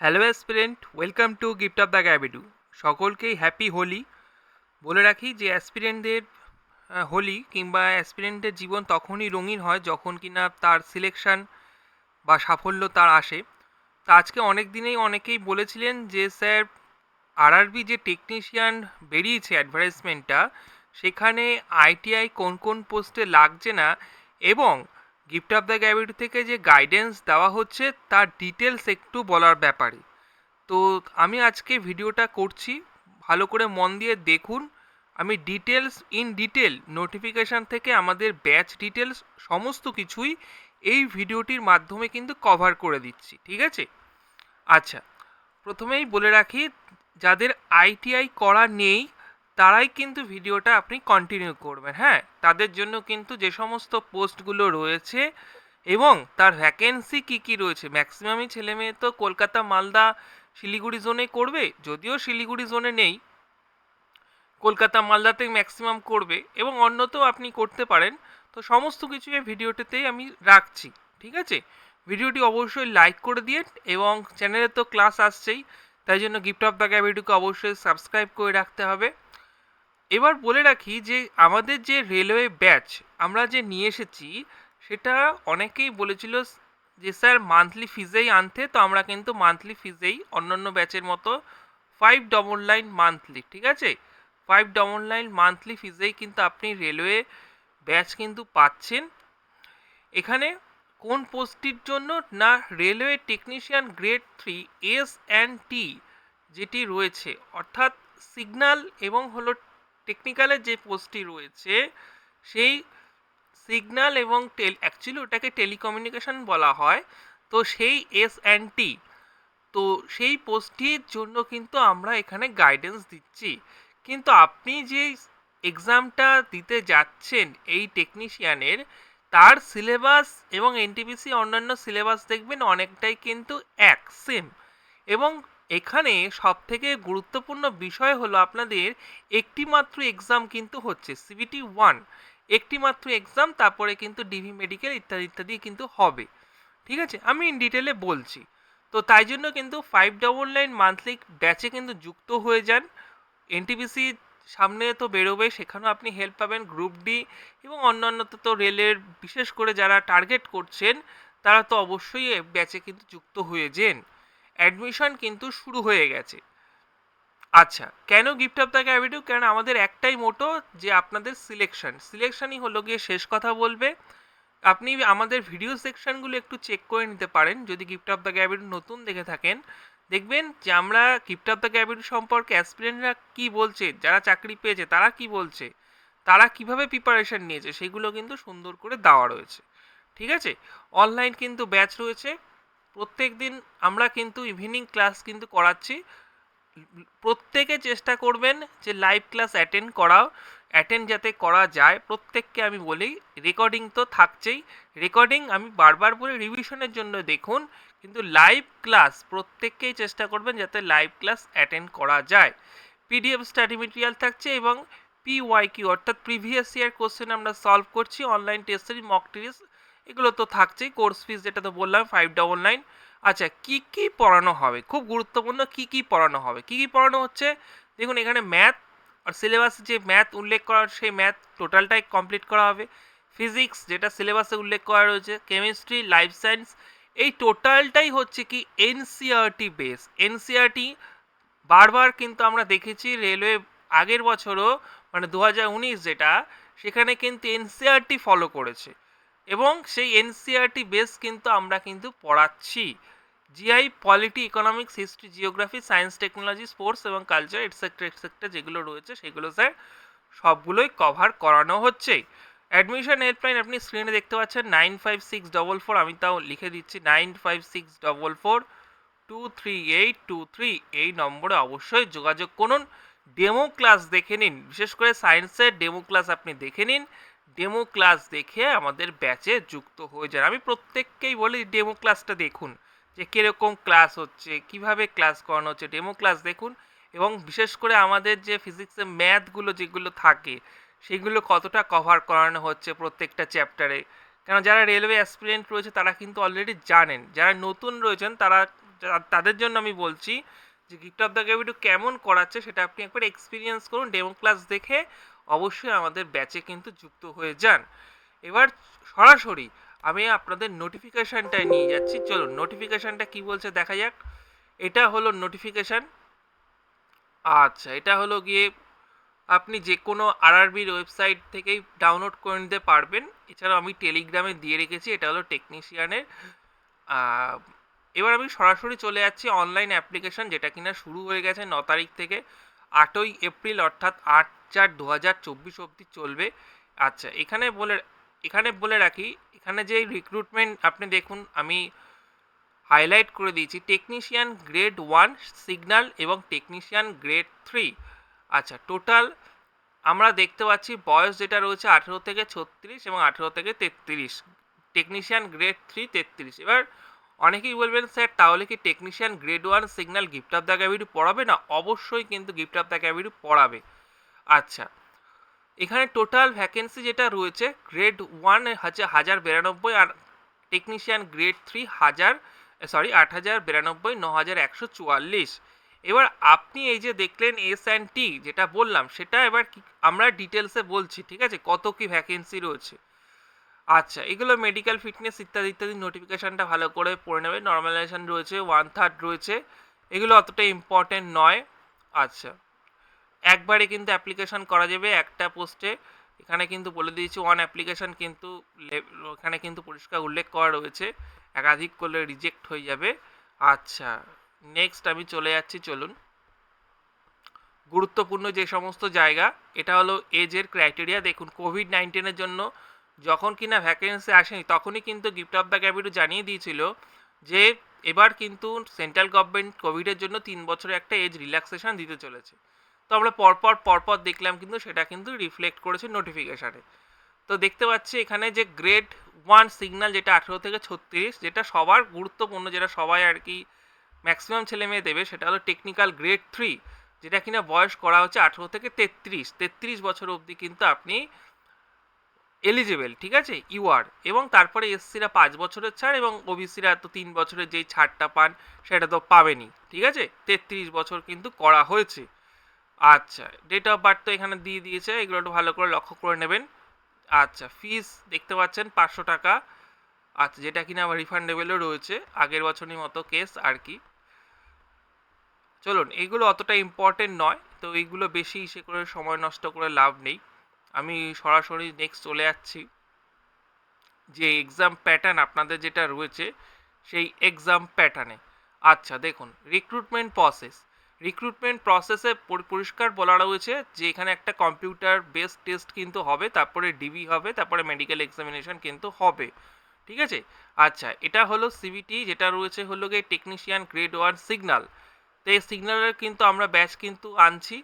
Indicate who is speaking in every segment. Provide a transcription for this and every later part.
Speaker 1: Hello aspirant, welcome to gift of the গ্যাবিডু। সকলকেই happy Holi. বলে রাখি যে অ্যাসপিরেন্টদের হোলি কিংবা অ্যাসপিরেন্টের জীবন তখনই রঙিন হয় যখন কিনা তার সিলেকশন বা সাফল্য তার আসে। তা আজকে অনেক দিনেই অনেকেই বলেছিলেন যে, স্যার আরআরবি যে টেকনিশিয়ান বেরিয়েছে অ্যাডভার্টাইজমেন্টটা, সেখানে আইটিআই কোন কোন পোস্টে লাগছে না এবং গিফট অফ দ্য গ্যাবিট থেকে যে গাইডেন্স দেওয়া হচ্ছে, তার ডিটেলস একটু বলার ব্যাপারে। তো আমি আজকে ভিডিওটা করছি, ভালো করে মন দিয়ে দেখুন। আমি ডিটেলস ইন ডিটেল নোটিফিকেশান থেকে আমাদের ব্যাচ ডিটেলস সমস্ত কিছুই এই ভিডিওটির মাধ্যমে কিন্তু কভার করে দিচ্ছি, ঠিক আছে? আচ্ছা প্রথমেই বলে রাখি, যাদের আইটিআই করা নেই তারাই কিন্তু ভিডিওটা আপনি কন্টিনিউ করবেন হ্যাঁ? তাদের জন্য কিন্তু যে সমস্ত পোস্টগুলো রয়েছে এবং তার ভ্যাকেন্সি কি কি রয়েছে? ম্যাক্সিমামই ছেলে মেয়ে তো কলকাতা, মালদা, শিলিগুড়ি জোনে করবে, যদিও শিলিগুড়ি জোনে নেই। কলকাতা, মালদাতে ম্যাক্সিমাম করবে এবং অন্যতেও আপনি করতে পারেন। তো সমস্ত কিছু এই ভিডিওটিতেই আমি রাখছি, ঠিক আছে? ভিডিওটি অবশ্যই লাইক করে দিয়ে এবং চ্যানেলে তো ক্লাস আসছেই, তাই জন্য গিফট অফ দ্য ভিডিওকে অবশ্যই সাবস্ক্রাইব করে রাখতে হবে। এবার বলে রাখি যে আমাদের যে রেলওয়ে ব্যাচ আমরা যে নিয়ে এসেছি, সেটা অনেকেই বলেছিল যে স্যার মান্থলি ফিজেই আনতে, তো আমরা কিন্তু মান্থলি ফিজেই অন্যান্য ব্যাচের মতো ফাইভ ডবল লাইন মান্থলি ঠিক আছে? ফাইভ ডবল লাইন মান্থলি ফিজেই কিন্তু আপনি রেলওয়ে ব্যাচ কিন্তু পাচ্ছেন। এখানে কোন পোস্টটির জন্য না railway technician grade three S and T যেটি রয়েছে, অর্থাৎ সিগন্যাল এবং হলো টেকনিক্যালের যে পোস্টটি রয়েছে, সেই সিগন্যাল এবং টেল অ্যাকচুয়ালি ওটাকে টেলিকমিউনিকেশন বলা হয়, তো সেই এস অ্যান্ড টি তো সেই পোস্টটির জন্য কিন্তু আমরা এখানে গাইডেন্স দিচ্ছি। কিন্তু আপনি যে এক্সামটা দিতে যাচ্ছেন এই টেকনিশিয়ানের তার সিলেবাস এবং এনটিপিসি অন্যান্য সিলেবাস দেখবেন অনেকটাই কিন্তু এক সেম এবং এখানে সব থেকে গুরুত্বপূর্ণ বিষয় হলো আপনাদের একটি মাত্র এক্সাম কিন্তু হচ্ছে সিবিটি ওয়ান একটি মাত্র এক্সাম তারপরে কিন্তু ডিভি মেডিকেল ইত্যাদি ইত্যাদি কিন্তু হবে। ঠিক আছে? আমি ইন ডিটেলে বলছি। তো তাই জন্য কিন্তু ফাইভ ডবল নাইন মান্থলি ব্যাচে কিন্তু যুক্ত হয়ে যান। এনটিপিসি সামনে তো বেরোবে, সেখানেও আপনি হেল্প পাবেন গ্রুপ ডি এবং অন্যান্য তো রেলের বিশেষ করে যারা টার্গেট করছেন, তারা তো অবশ্যই ব্যাচে কিন্তু যুক্ত হয়ে যান। অ্যাডমিশন কিন্তু শুরু হয়ে গেছে। আচ্ছা কেন গিফট অফ দ্য ক্যাভিটিউ কারণ আমাদের একটাই মোটো যে আপনাদের সিলেকশন সিলেকশনই হলো গিয়ে শেষ কথা বলবে। আপনি আমাদের ভিডিও সেকশনগুলো একটু চেক করে নিতে পারেন। যদি গিফট অফ দ্য ক্যাভিটিউ নতুন দেখে থাকেন, দেখবেন যে আমরা গিফট অফ দ্য ক্যাভিটিউ সম্পর্কে অ্যাসপিরেন্টরা কী বলছে, যারা চাকরি পেয়েছে, তারা কি বলছে, তারা কীভাবে প্রিপারেশন নিয়েছে, সেগুলো কিন্তু সুন্দর করে দেওয়া রয়েছে। ঠিক আছে? অনলাইন কিন্তু ব্যাচ রয়েছে। প্রত্যেক দিন আমরা কিন্তু ইভিনিং ক্লাস কিন্তু করাচ্ছি। প্রত্যেকে চেষ্টা করবেন যে লাইভ ক্লাস অ্যাটেন্ড করাও অ্যাটেন্ড যাতে করা যায়। প্রত্যেককে আমি বলি রেকর্ডিং তো থাকছেই। রেকর্ডিং আমি বারবার বলে রিভিশনের জন্য দেখুন। কিন্তু লাইভ ক্লাস প্রত্যেককেই চেষ্টা করবেন যাতে লাইভ ক্লাস অ্যাটেন্ড করা যায়। পিডিএফ স্টাডি মেটেরিয়াল থাকছে এবং পিওয়াই কিউ অর্থাৎ প্রিভিয়াস ইয়ার কোশ্চেন আমরা সলভ করছি। অনলাইন টেস্টের মক টেস্ট এগুলো তো থাকছেই কোর্স ফিস যেটা তো বললাম ফাইভ ডবল নাইন আচ্ছা কী কী পড়ানো হবে? খুব গুরুত্বপূর্ণ কী কী পড়ানো হবে? কী কী পড়ানো হচ্ছে? দেখুন, এখানে ম্যাথ আর সিলেবাস যে ম্যাথ উল্লেখ করা, সেই ম্যাথ টোটালটাই কমপ্লিট করা হবে। ফিজিক্স যেটা সিলেবাসে উল্লেখ করা রয়েছে কেমিস্ট্রি লাইফ সায়েন্স এই টোটালটাই হচ্ছে কি এনসিআরটি বেস এনসিআরটি বারবার কিন্তু আমরা দেখেছি রেলওয়ে আগের বছরও মানে দু হাজার উনিশ যেটা, সেখানে কিন্তু এনসিআরটি ফলো করেছে। এবং সেই এনসিআরটি বেস কিন্তু আমরা কিন্তু পড়াচ্ছি। GI polity economics history geography science technology sports এবং কালচার এটসেট্রা এটসেট্রা যেগুলো রয়েছে সেগুলো স্যার সবগুলোই কভার করানো হচ্ছে। অ্যাডমিশন হেল্পলাইন আপনি স্ক্রিনে দেখতে পাচ্ছেন nine five six double four আমি তাও লিখে দিচ্ছি nine five six double four two three eight two three এই নম্বরে অবশ্যই যোগাযোগ করুন। ডেমো ক্লাস দেখে নিন। বিশেষ করে সায়েন্সের ডেমো ক্লাস আপনি দেখে নিন। ডেমো ক্লাস দেখে আমাদের ব্যাচে যুক্ত হয়ে যান। আমি প্রত্যেককেই বলি ডেমো ক্লাসটা দেখুন, যে কীরকম ক্লাস হচ্ছে, কীভাবে ক্লাস করানো হচ্ছে। ডেমো ক্লাস দেখুন, এবং বিশেষ করে আমাদের যে ফিজিক্সের ম্যাথগুলো যেগুলো থাকে, সেগুলো কতটা কভার করানো হচ্ছে প্রত্যেকটা চ্যাপ্টারে কেন, যারা রেলওয়ে অ্যাসপিরিয়েন্ট রয়েছে, তারা কিন্তু অলরেডি জানেন। যারা নতুন রয়েছেন, তারা তাদের জন্য আমি বলছি যে গিফট অফ দ্য গ্যাবিটু কেমন করাচ্ছে, সেটা আপনি একবার এক্সপিরিয়েন্স করুন। ডেমো ক্লাস দেখে অবশ্যই আমাদের ব্যাচে কিন্তু যুক্ত হয়ে যান। এবার সরাসরি আমি আপনাদের নোটিফিকেশানটায় নিয়ে যাচ্ছি। চলুন নোটিফিকেশানটা কি বলছে দেখা যাক। এটা হলো নোটিফিকেশান আচ্ছা এটা হলো গিয়ে আপনি যে কোনো আরআরবির ওয়েবসাইট থেকেই ডাউনলোড করে নিতে পারবেন। এছাড়াও আমি টেলিগ্রামে দিয়ে রেখেছি, এটা হলো টেকনিশিয়ানের এবার আমি সরাসরি চলে যাচ্ছি অনলাইন অ্যাপ্লিকেশন যেটা কিনা শুরু হয়ে গেছে ন তারিখ থেকে। আটই এপ্রিল অর্থাৎ আট চার দু হাজার চব্বিশ অবধি চলবে। আচ্ছা এখানে বলে এখানে বলে রাখি, এখানে যে রিক্রুটমেন্ট আপনি দেখুন, আমি হাইলাইট করে দিয়েছি টেকনিশিয়ান গ্রেড ওয়ান সিগন্যাল এবং টেকনিশিয়ান গ্রেড থ্রি আচ্ছা টোটাল আমরা দেখতে পাচ্ছি বয়স যেটা রয়েছে আঠেরো থেকে ছত্রিশ এবং আঠেরো থেকে তেত্রিশ। টেকনিশিয়ান গ্রেড থ্রি তেত্রিশ। এবার অনেকেই বলবেন, স্যার, তাহলে কি technician grade one signal gift of the ক্যাবিটু পড়াবে? না, অবশ্যই কিন্তু গিফট অফ দ্য ক্যাবিটু পড়াবে। আচ্ছা এখানে টোটাল ভ্যাকেন্সি যেটা রয়েছে গ্রেড ওয়ান হচ্ছে হাজার বিরানব্বই আর টেকনিশিয়ান গ্রেড থ্রি হাজার সরি আট হাজার বিরানব্বই, ন হাজার একশো চুয়াল্লিশ। এবার আপনি এই যে দেখলেন এস অ্যান্ড টি যেটা বললাম, সেটা এবার আমরা ডিটেলসে বলছি, ঠিক আছে? কত কি ভ্যাকেন্সি রয়েছে? আচ্ছা এগুলো মেডিকেল ফিটনেস ইত্যাদি ইত্যাদি নোটিফিকেশানটা ভালো করে পড়ে নেবে। নর্মালাইজেশন রয়েছে ওয়ান থার্ড রয়েছে। এগুলো অতটা ইম্পর্টেন্ট নয়। আচ্ছা একবারে কিন্তু অ্যাপ্লিকেশন করা যাবে একটা পোস্টে এখানে কিন্তু বলে দিয়েছি ওয়ান অ্যাপ্লিকেশন কিন্তু এখানে কিন্তু পরিষ্কার উল্লেখ করা রয়েছে। একাধিক করলে রিজেক্ট হয়ে যাবে। আচ্ছা নেক্সট আমি চলে যাচ্ছি, চলুন। গুরুত্বপূর্ণ যে সমস্ত জায়গা, এটা হলো এজের ক্রাইটেরিয়া দেখুন কোভিড নাইন্টিনের জন্য যখন কিনা ভ্যাকেন্সি আসেনি, তখনই কিন্তু গিফট অফ দ্য ক্যাবিটু জানিয়ে দিয়েছিল যে এবার কিন্তু সেন্ট্রাল গভর্নমেন্ট কোভিডের জন্য তিন বছরের একটা এজ রিল্যাক্সেশন দিতে চলেছে। তো আমরা পরপর পরপর দেখলাম কিন্তু সেটা কিন্তু রিফ্লেক্ট করেছে নোটিফিকেশানে তো দেখতে পাচ্ছি এখানে যে গ্রেড ওয়ান সিগন্যাল যেটা আঠেরো থেকে ছত্রিশ, যেটা সবার গুরুত্বপূর্ণ, যেটা সবাই আর কি ম্যাক্সিমাম ছেলে মেয়ে দেবে, সেটা হলো টেকনিক্যাল গ্রেড থ্রি যেটা কিনা বয়স করা হচ্ছে আঠেরো থেকে তেত্রিশ। তেত্রিশ বছর অবধি কিন্তু আপনি এলিজিবল ঠিক আছে? ইউআর এবং তারপরে এসসিরা পাঁচ বছরের ছাড় এবং ওবিসিরা তো তিন বছরের যেই ছাড়টা পান, সেটা তো পাবেনই ঠিক আছে? তেত্রিশ বছর কিন্তু করা হয়েছে। আচ্ছা ডেট অফ বার্থ তো এখানে দিয়ে দিয়েছে, এগুলো একটু ভালো করে লক্ষ্য করে নেবেন। আচ্ছা ফিস দেখতে পাচ্ছেন পাঁচশো টাকা। আচ্ছা যেটা কিনা আবার রিফান্ডেবলও রয়েছে, আগের বছরের মতো কেস আর কি। চলুন, এগুলো অতটা ইম্পর্টেন্ট নয়, তো এইগুলো বেশি ইসে করে সময় নষ্ট করে লাভ নেই। আমি সরাসরি নেক্সট চলে যাচ্ছি। যে এক্সাম প্যাটার্ন আপনাদের যেটা রয়েছে, সেই এক্সাম প্যাটার্নে আচ্ছা দেখুন রিক্রুটমেন্ট প্রসেস রিক্রুটমেন্ট প্রসেসে পরিষ্কার বলা রয়েছে যে এখানে একটা কম্পিউটার বেসড টেস্ট কিন্তু হবে, তারপরে ডিবি হবে, তারপরে মেডিকেল এক্সামিনেশন কিন্তু হবে। ঠিক আছে? আচ্ছা এটা হলো সিবিটি যেটা রয়েছে হলো গিয়ে টেকনিশিয়ান গ্রেড ওয়ান সিগনাল তো এই সিগনালের কিন্তু আমরা ব্যাচ কিন্তু আনছি।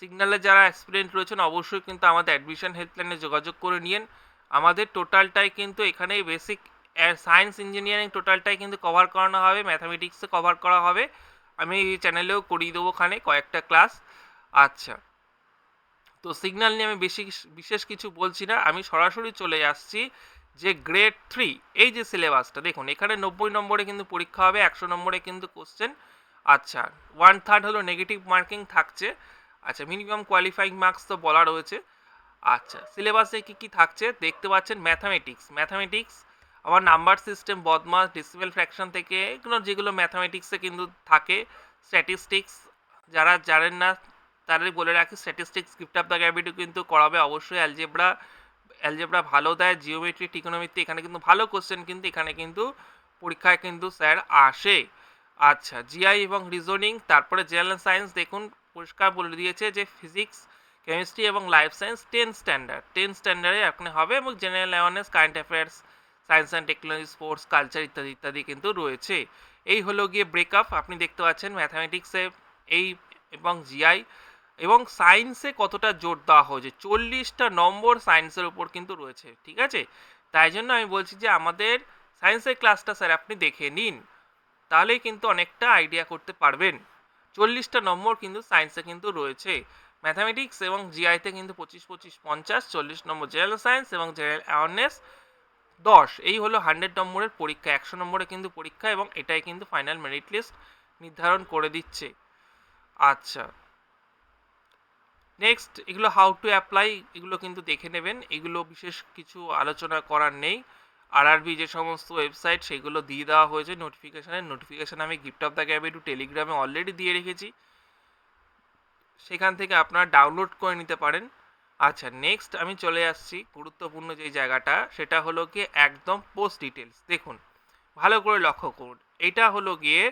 Speaker 1: সিগনালে যারা অ্যাসপিরেন্ট রয়েছেন, অবশ্যই কিন্তু আমাদের অ্যাডমিশন হেল্পলাইনে যোগাযোগ করে নিন আমাদের টোটালটাই কিন্তু এখানে বেসিক সায়েন্স ইঞ্জিনিয়ারিং টোটালটাই কিন্তু কভার করানো হবে, ম্যাথামেটিক্সে কভার করা হবে। আমি এই চ্যানেলেও করিয়ে দেবো ওখানে কয়েকটা ক্লাস। আচ্ছা। তো সিগন্যাল নিয়ে আমি বেশি বিশেষ কিছু বলছি না। আমি সরাসরি চলে আসছি যে গ্রেড থ্রি, এই যে সিলেবাসটা, দেখুন, এখানে নব্বই নম্বরে কিন্তু পরীক্ষা হবে, একশো নম্বরে কিন্তু কোশ্চেন। আচ্ছা ওয়ান থার্ড হলো নেগেটিভ মার্কিং থাকছে। আচ্ছা মিনিমাম কোয়ালিফাইং মার্কস তো বলা রয়েছে। আচ্ছা সিলেবাসে কী কী থাকছে? দেখতে পাচ্ছেন ম্যাথামেটিক্স ম্যাথামেটিক্স আবার number system BODMAS decimal fraction থেকে এগুলো যেগুলো ম্যাথামেটিক্সে কিন্তু থাকে স্ট্যাটিস্টিক্স যারা জানেন না তাদের বলে রাখি স্ট্যাটিস্টিক্স গিফট অফ দ্য ক্যাবিটু কিন্তু করাবে অবশ্যই। অ্যালজেব্রা অ্যালজেব্রা ভালো দেয় জিওমেট্রি টিকোনমিতে এখানে কিন্তু ভালো কোশ্চেন কিন্তু এখানে কিন্তু পরীক্ষায় কিন্তু স্যার আসে। আচ্ছা জিআই এবং রিজনিং তারপরে জেনারেল সায়েন্স দেখুন পরিষ্কার বলে দিয়েছে যে ফিজিক্স কেমিস্ট্রি এবং life science ten standard ten স্ট্যান্ডার্ডে আপনি হবে এবং general awareness current affairs science and technology sports culture ইত্যাদি ইত্যাদি কিন্তু রয়েছে। এই হলো গিয়ে ব্রেকআপ আপনি দেখতে পাচ্ছেন ম্যাথামেটিক্সে এই এবং জিআই এবং সায়েন্সে কতটা জোর দেওয়া হয়েছে। চল্লিশটা নম্বর সায়েন্সের উপর কিন্তু রয়েছে, ঠিক আছে? তাই জন্য আমি বলছি যে আমাদের সায়েন্সের ক্লাসটা স্যার আপনি দেখে নিন। তাহলেই কিন্তু অনেকটা আইডিয়া করতে পারবেন। চল্লিশটা নম্বর কিন্তু সায়েন্সে কিন্তু রয়েছে। ম্যাথামেটিক্স এবং জিআইতে কিন্তু পঁচিশ পঁচিশ, পঞ্চাশ, চল্লিশ নম্বর জেনারেল সায়েন্স এবং জেনারেল অ্যাওয়ারনেস দশ। এই হলো হান্ড্রেড নম্বরের পরীক্ষা, একশো নম্বরে কিন্তু পরীক্ষা এবং এটাই কিন্তু ফাইনাল মেরিট লিস্ট নির্ধারণ করে দিচ্ছে। আচ্ছা। নেক্সট, এগুলো হাউ টু অ্যাপ্লাই এগুলো কিন্তু দেখে নেবেন। এগুলো বিশেষ কিছু আলোচনা করার নেই। আরআরবি যে সমস্ত ওয়েবসাইট সেগুলো দিয়ে দেওয়া হয়েছে নোটিফিকেশানের নোটিফিকেশান আমি গিফট অফ দ্য গ্যাব একটু টেলিগ্রামে অলরেডি দিয়ে রেখেছি। সেখান থেকে আপনারা ডাউনলোড করে নিতে পারেন। আচ্ছা নেক্সট আমি চলে আসছি গুরুত্বপূর্ণ যে জায়গাটা, সেটা হলো গিয়ে একদম পোস্ট ডিটেলস দেখুন, ভালো করে লক্ষ্য করুন। এটা হলো গিয়ে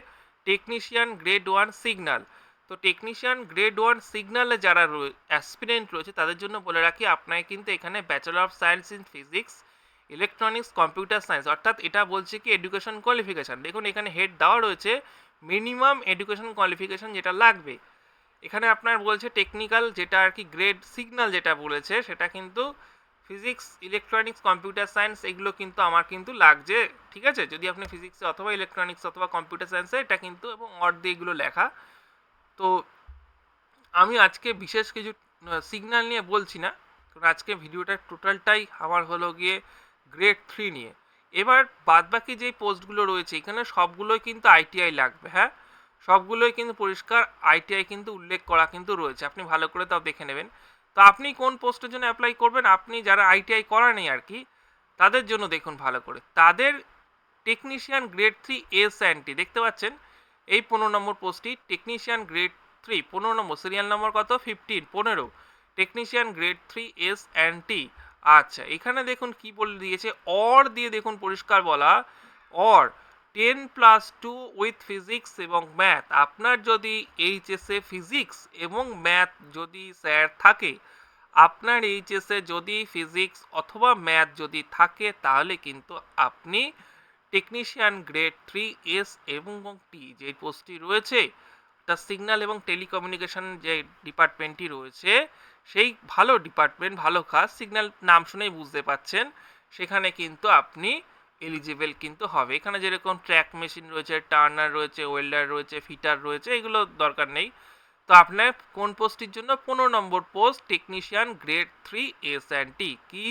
Speaker 1: টেকনিশিয়ান গ্রেড ওয়ান সিগন্যাল তো টেকনিশিয়ান গ্রেড ওয়ান সিগনালে যারা অ্যাসপিরেন্ট রয়েছে, তাদের জন্য বলে রাখি আপনাকে কিন্তু এখানে bachelor of science in physics electronics computer science অর্থাৎ এটা বলছে কি এডুকেশন কোয়ালিফিকেশান দেখুন, এখানে হেড দেওয়া রয়েছে মিনিমাম এডুকেশন কোয়ালিফিকেশান যেটা লাগবে। এখানে আপনার বলছে টেকনিক্যাল যেটা আর কি গ্রেড সিগন্যাল যেটা বলেছে, সেটা কিন্তু ফিজিক্স ইলেকট্রনিক্স কম্পিউটার সায়েন্স এগুলো কিন্তু আমার কিন্তু লাগছে, ঠিক আছে? যদি আপনি ফিজিক্সে অথবা ইলেকট্রনিক্স অথবা কম্পিউটার সায়েন্সে এটা কিন্তু এবং দিয়ে এগুলো লেখা। তো আমি আজকে বিশেষ কিছু সিগন্যাল নিয়ে বলছি না, কারণ আজকে ভিডিওটা টোটালটাই আমার হলো গিয়ে গ্রেড থ্রি নিয়ে। এবার বাদবাকি যে পোস্টগুলো রয়েছে, এখানে সবগুলোই কিন্তু আইটিআই লাগবে হ্যাঁ? সবগুলোই কিন্তু পরিষ্কার আইটিআই কিন্তু উল্লেখ করা কিন্তু রয়েছে। আপনি ভালো করে তাও দেখে নেবেন। তো আপনি কোন পোস্টের জন্য অ্যাপ্লাই করবেন? আপনি যারা আইটিআই করা নেই আর কি, তাদের জন্য দেখুন ভালো করে। তাদের technician grade three S and T, দেখতে পাচ্ছেন? এই পনেরো নম্বর পোস্টটি টেকনিশিয়ান গ্রেড থ্রি পনেরো নম্বর সিরিয়াল নম্বর কত? ফিফটিন পনেরো। Technician grade three S and T. আচ্ছা এখানে দেখুন কি বলে দিয়েছে। অর দিয়ে দেখুন পরিষ্কার বলা। Or ten plus two with physics এবং ম্যাথ আপনার যদি এইচএসে ফিজিক্স এবং ম্যাথ যদি স্যার থাকে, আপনার এইচএসে যদি ফিজিক্স অথবা ম্যাথ যদি থাকে, তাহলে কিন্তু আপনি টেকনিশিয়ান গ্রেড থ্রি এস এবং টি যে পোস্টটি রয়েছে তা সিগন্যাল এবং টেলিকমিউনিকেশন যে ডিপার্টমেন্টটি রয়েছে সেই ভালো ডিপার্টমেন্ট ভালো কাজ সিগন্যাল নাম শুনেই বুঝতে পাচ্ছেন। সেখানে কিন্তু আপনি এলিজিবল কিন্তু হবে। এখানে যেরকম ট্র্যাক মেশিন রয়েছে টার্নার রয়েছে ওয়েল্ডার রয়েছে ফিটার রয়েছে, এগুলো দরকার নেই। তো আপনার কোন পোস্টটির জন্য? পনেরো number post technician grade three S and T কি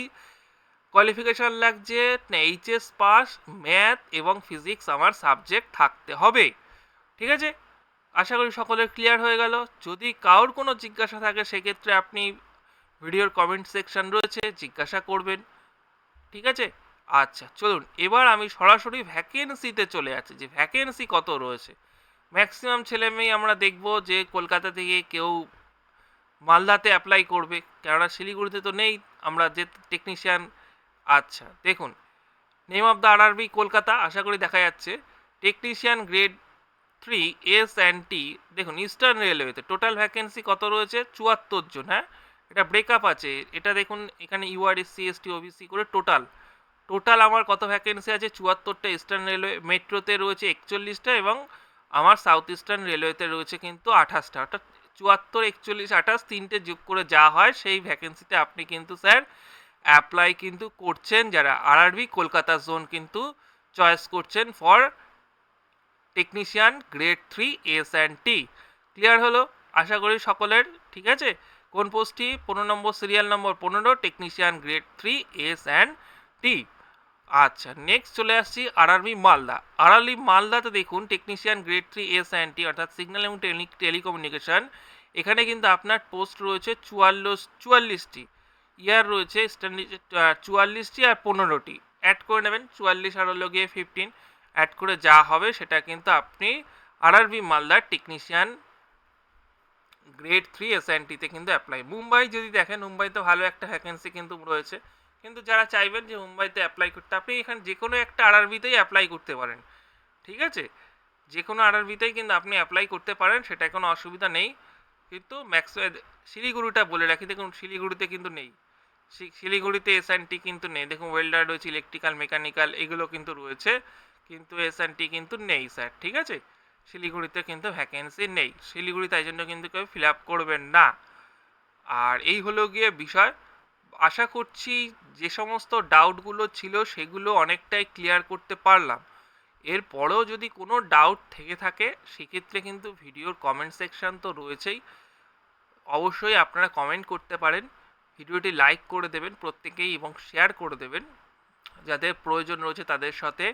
Speaker 1: কোয়ালিফিকেশান লাগছে? এইচএস পাস ম্যাথ এবং ফিজিক্স আমার সাবজেক্ট থাকতে হবে। ঠিক আছে? আশা করি সকলের ক্লিয়ার হয়ে গেল। যদি কারোর কোনো জিজ্ঞাসা থাকে, সেক্ষেত্রে আপনি ভিডিওর কমেন্ট সেকশন রয়েছে, জিজ্ঞাসা করবেন। ঠিক আছে? আচ্ছা চলুন। এবার আমি সরাসরি ভ্যাকেন্সিতে চলে যাচ্ছি। যে ভ্যাকেন্সি কত রয়েছে? ম্যাক্সিমাম ছেলে মেয়ে আমরা দেখব যে কলকাতা থেকে কেউ মালদাতে অ্যাপ্লাই করবে। কেননা শিলিগুড়িতে তো নেই, আমরা যে টেকনিশিয়ান আচ্ছা দেখুন। Name of the RRB Kolkata, আশা করি দেখা যাচ্ছে। Technician grade three S and T দেখুন ইস্টার্ন রেলওয়েতে টোটাল ভ্যাকেন্সি কত রয়েছে? চুয়াত্তর জন হ্যাঁ? এটা ব্রেকআপ আছে। এটা দেখুন, এখানে ইউআরএসসি এসটি ওবিসি করে টোটাল টোটাল আমার কত ভ্যাকেন্সি আছে? চুয়াত্তরটা ইস্টার্ন রেলওয়ে মেট্রোতে রয়েছে একচল্লিশটা এবং আমার সাউথ ইস্টার্ন রেলওয়েতে রয়েছে কিন্তু আঠাশটা। অর্থাৎ চুয়াত্তর, একচল্লিশ, আঠাশ তিনটে যোগ করে যা হয়, সেই ভ্যাকেন্সিতে আপনি কিন্তু স্যার অ্যাপ্লাই কিন্তু করছেন। যারা আরআরবি কলকাতা জোন কিন্তু চয়েস করছেন for technician grade three S and T clear হলো? আশা করি সকলের, ঠিক আছে? কোন পোস্টটি পনেরো নম্বর সিরিয়াল নম্বর পনেরো technician grade three S and T আচ্ছা নেক্সট চলে আসছি আরআরবি মালদা। আরআরবি মালদাতে দেখুন technician grade three S and T অর্থাৎ সিগন্যাল এবং টেলিকমিউনিকেশন এখানে কিন্তু আপনার পোস্ট রয়েছে চুয়াল্লিশ, চুয়াল্লিশটি। ইয়ার রয়েছে চুয়াল্লিশটি আর পনেরোটি। অ্যাড করে নেবেন, চুয়াল্লিশ আর হলো গিয়ে ফিফটিন অ্যাড করে যা হবে সেটা কিন্তু আপনি আরআরবি মালদার technician grade three S and টিতে কিন্তু অ্যাপ্লাই মুম্বাই যদি দেখেন, মুম্বাইতে ভালো একটা ভ্যাকেন্সি কিন্তু রয়েছে। কিন্তু যারা চাইবেন যে মুম্বাইতে অ্যাপ্লাই করতে, আপনি এখানে যে কোনো একটা আরআরবিতেই অ্যাপ্লাই করতে পারেন। ঠিক আছে? যে কোনো আরআরবিতেই কিন্তু আপনি অ্যাপ্লাই করতে পারেন, সেটা কোনো অসুবিধা নেই। কিন্তু ম্যাক্স শিলিগুড়িটা বলে রাখি, দেখুন শিলিগুড়িতে কিন্তু নেই। শিলিগুড়িতে এস টি কিন্তু নেই। দেখুন ওয়েল্ডার রয়েছে ইলেকট্রিক্যাল মেকানিক্যাল এগুলো কিন্তু রয়েছে। কিন্তু এস টি কিন্তু নেই, স্যার, ঠিক আছে? শিলিগুড়িতে কিন্তু ভ্যাকেন্সি নেই। শিলিগুড়ি তাই জন্য কিন্তু কেউ ফিল আপ করবেন না। আর এই হলো গিয়ে বিষয়। আশা করছি যে সমস্ত ডাউটগুলো ছিল, সেগুলো অনেকটাই ক্লিয়ার করতে পারলাম। এরপরেও যদি কোনো ডাউট থেকে থাকে, সেক্ষেত্রে কিন্তু ভিডিওর কমেন্ট সেকশান তো রয়েছেই। অবশ্যই আপনারা কমেন্ট করতে পারেন। ভিডিওটি লাইক করে দেবেন প্রত্যেকেই এবং শেয়ার করে দেবেন। যাদের প্রয়োজন রয়েছে তাদের সাথে।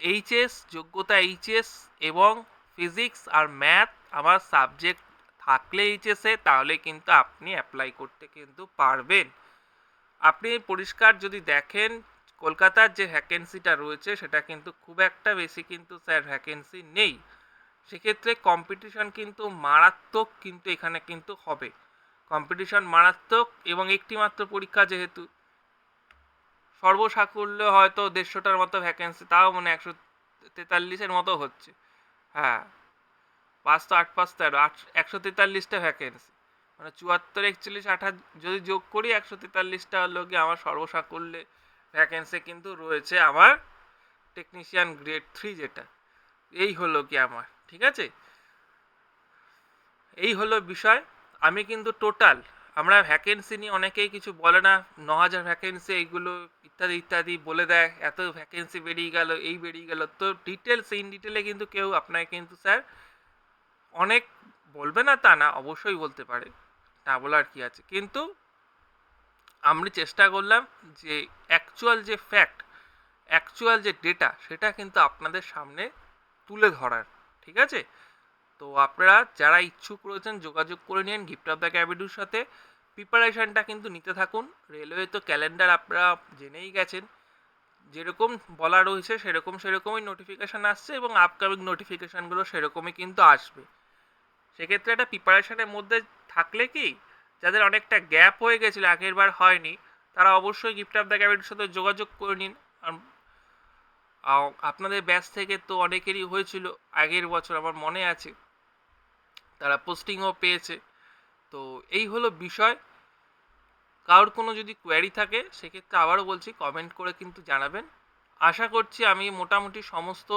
Speaker 1: এইচএস যোগ্যতা এইচএস এবং ফিজিক্স আর ম্যাথ আমার সাবজেক্ট থাকলে এইচএসে তাহলে কিন্তু আপনি অ্যাপ্লাই করতে কিন্তু পারবেন। আপনি পরিষ্কার যদি দেখেন, কলকাতার যে ভ্যাকেন্সিটা রয়েছে, সেটা কিন্তু খুব একটা বেশি কিন্তু স্যার ভ্যাকেন্সি নেই। সেক্ষেত্রে কম্পিটিশন কিন্তু মারাত্মক কিন্তু এখানে কিন্তু হবে। কম্পিটিশন মারাত্মক এবং একটি মাত্র পরীক্ষা যেহেতু সর্বসাকুল্য হয়তো দেড়শোটার মতো ভ্যাকেন্সি তাও মানে একশো তেতাল্লিশের মতো হচ্ছে। হ্যাঁ। পাঁচ তো আট পাঁচ তেরো একশো তেতাল্লিশটা ভ্যাকেন্সি মানে চুয়াত্তর, একচল্লিশ, আঠাশ, যদি যোগ করি একশো তেতাল্লিশটা হলো কি আমার সর্বসাকুল্যে ভ্যাকেন্সি কিন্তু রয়েছে আমার টেকনিশিয়ান গ্রেড থ্রি যেটা। এই হলো কি আমার, ঠিক আছে? এই হলো বিষয়। আমি কিন্তু টোটাল আমরা ভ্যাকেন্সি নিয়ে অনেকেই কিছু বলে না ন হাজার ভ্যাকেন্সি এইগুলো ইত্যাদি ইত্যাদি বলে দেয়, এত ভ্যাকেন্সি বেরিয়ে গেল, এই বেরিয়ে গেল। তো ডিটেলস ইন ডিটেলে কিন্তু কেউ, আপনাকে কিন্তু স্যার অনেক বলবে না তা না, অবশ্যই বলতে পারে। না বলার কি আছে? কিন্তু আমি চেষ্টা করলাম যে অ্যাকচুয়াল যে ফ্যাক্ট অ্যাকচুয়াল যে ডেটা সেটা কিন্তু আপনাদের সামনে তুলে ধরার, ঠিক আছে? তো আপনারা যারা ইচ্ছুক রয়েছেন যোগাযোগ করে নিন গিফট অফ দ্য ক্যাবিডুর সাথে। প্রিপারেশনটা কিন্তু নিতে থাকুন। রেলওয়ে তো ক্যালেন্ডার আপনারা জেনেই গেছেন। যেরকম বলা রয়েছে সেরকম সেরকমই নোটিফিকেশান আসছে এবং আপকামিং নোটিফিকেশানগুলো সেরকমই কিন্তু আসবে। সেক্ষেত্রে একটা প্রিপারেশানের মধ্যে থাকলে কি, যাদের অনেকটা গ্যাপ হয়ে গেছিল, আগের বার হয়নি, তারা অবশ্যই গিফট অফ দ্য ক্যাবিডের সাথে যোগাযোগ করে নিন। আপনাদের ব্যাচ থেকে তো অনেকেরই হয়েছিল, আগের বছর আমার মনে আছে। তারা পোস্টিংও পেয়েছে। তো এই হলো বিষয়। কারোর কোনো যদি কোয়ারি থাকে, সেক্ষেত্রে আবারও বলছি কমেন্ট করে কিন্তু জানাবেন। আশা করছি আমি মোটামুটি সমস্ত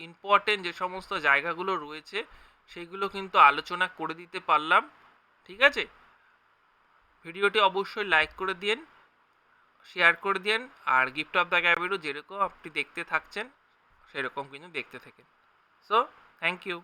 Speaker 1: ইম্পর্টেন্ট যে সমস্ত জায়গাগুলো রয়েছে, সেগুলো কিন্তু আলোচনা করে দিতে পারলাম। ঠিক আছে? ভিডিওটি অবশ্যই লাইক করে দিন শেয়ার করে দিন আর গিফট অফ দ্য গ্যাবেরও যেরকম আপনি দেখতে থাকছেন, সেরকম কিন্তু দেখতে থাকেন। So thank you